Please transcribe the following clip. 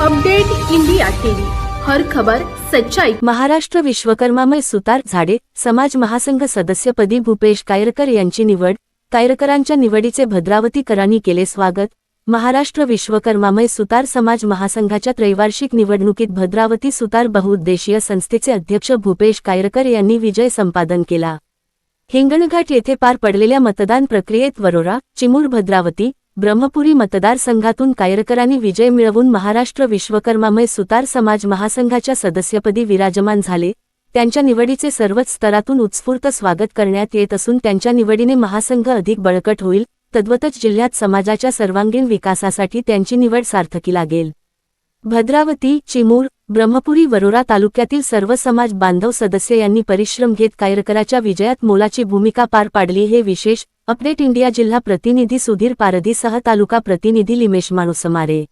Update India TV. हर खबर सच्चाई. महाराष्ट्र विश्वकर्मामय सुतार झाडे समाज महासंघ सदस्यपदी भूपेश कायरकर यांची निवड कायरकरांच्या निवडीचे भद्रावतीकरांनी केले स्वागत. महाराष्ट्र विश्वकर्मामय सुतार समाज महासंघाच्या त्रैवार्षिक निवडणुकीत भद्रावती सुतार बहुउद्देशीय संस्थेचे अध्यक्ष भूपेश कायरकर यांनी विजय संपादन केला. हिंगणघाट येथे पार पडलेल्या मतदान प्रक्रियेत वरोरा चिमूर भद्रावती ब्रह्मपुरी मतदारसंघातून कायरकरांनी विजय मिळवून महाराष्ट्र विश्वकर्मामय सुतार समाज महासंघाच्या सदस्यपदी विराजमान झाले. त्यांच्या निवडीचे सर्वच स्तरातून उत्स्फूर्त स्वागत करण्यात येत असून त्यांच्या निवडीने महासंघ अधिक बळकट होईल. तद्वतच जिल्ह्यात समाजाच्या सर्वांगीण विकासासाठी त्यांची निवड सार्थकी लागेल. भद्रावती चिमूर ब्रह्मपुरी वरोरा तालुक्यातील सर्व समाज बांधव सदस्य यांनी परिश्रम घेत कायरकराच्या विजयात मोलाची भूमिका पार पाडली. हे विशेष अपडेट इंडिया जिल्हा प्रतिनिधी सुधीर पारदीसह तालुका प्रतिनिधी लिमेश माणूसमारे.